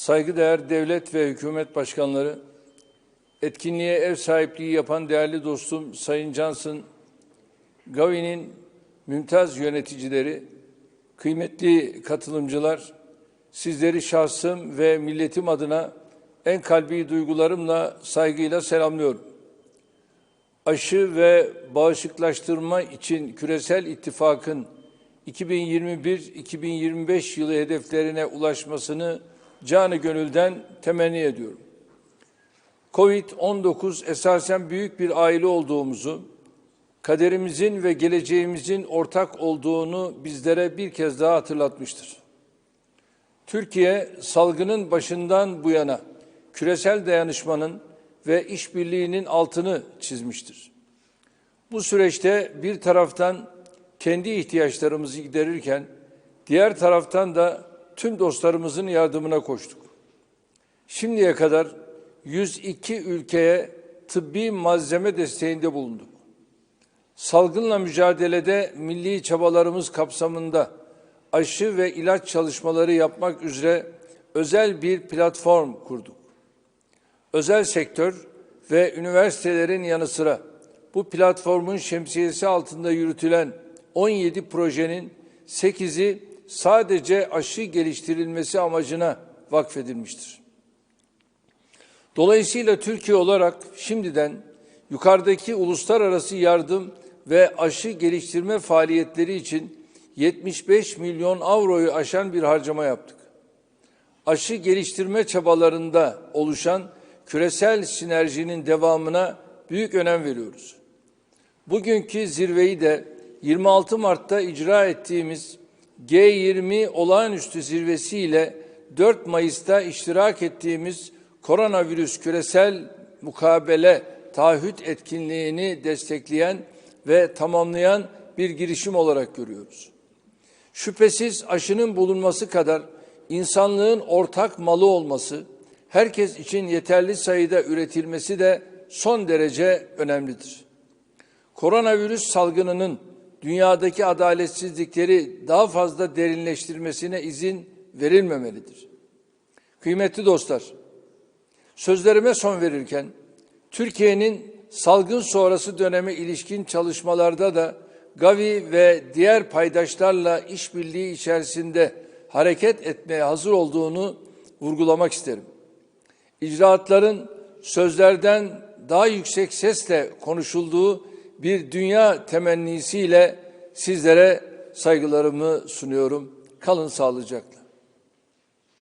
saygıdeğer devlet ve hükümet başkanları, etkinliğe ev sahipliği yapan değerli dostum Sayın Johnson, Gavi'nin mümtaz yöneticileri, kıymetli katılımcılar, sizleri şahsım ve milletim adına en kalbi duygularımla saygıyla selamlıyorum. Aşı ve bağışıklaştırma için küresel ittifakın 2021-2025 yılı hedeflerine ulaşmasını canı gönülden temenni ediyorum. Covid-19 esasen büyük bir aile olduğumuzu, kaderimizin ve geleceğimizin ortak olduğunu bizlere bir kez daha hatırlatmıştır. Türkiye salgının başından bu yana küresel dayanışmanın ve işbirliğinin altını çizmiştir. Bu süreçte bir taraftan kendi ihtiyaçlarımızı giderirken diğer taraftan da tüm dostlarımızın yardımına koştuk. Şimdiye kadar 102 ülkeye tıbbi malzeme desteğinde bulunduk. Salgınla mücadelede milli çabalarımız kapsamında aşı ve ilaç çalışmaları yapmak üzere özel bir platform kurduk. Özel sektör ve üniversitelerin yanı sıra bu platformun şemsiyesi altında yürütülen 17 projenin 8'i sadece aşı geliştirilmesi amacına vakfedilmiştir. Dolayısıyla Türkiye olarak şimdiden yukarıdaki uluslararası yardım ve aşı geliştirme faaliyetleri için 75 milyon avroyu aşan bir harcama yaptık. Aşı geliştirme çabalarında oluşan küresel sinerjinin devamına büyük önem veriyoruz. Bugünkü zirveyi de 26 Mart'ta icra ettiğimiz G20 olağanüstü zirvesiyle 4 Mayıs'ta iştirak ettiğimiz koronavirüs küresel mukabele taahhüt etkinliğini destekleyen ve tamamlayan bir girişim olarak görüyoruz. Şüphesiz aşının bulunması kadar insanlığın ortak malı olması, herkes için yeterli sayıda üretilmesi de son derece önemlidir. Koronavirüs salgınının dünyadaki adaletsizlikleri daha fazla derinleştirmesine izin verilmemelidir. Kıymetli dostlar, sözlerime son verirken Türkiye'nin salgın sonrası döneme ilişkin çalışmalarda da Gavi ve diğer paydaşlarla işbirliği içerisinde hareket etmeye hazır olduğunu vurgulamak isterim. İcraatların sözlerden daha yüksek sesle konuşulduğu bir dünya temennisiyle sizlere saygılarımı sunuyorum. Kalın sağlıcakla.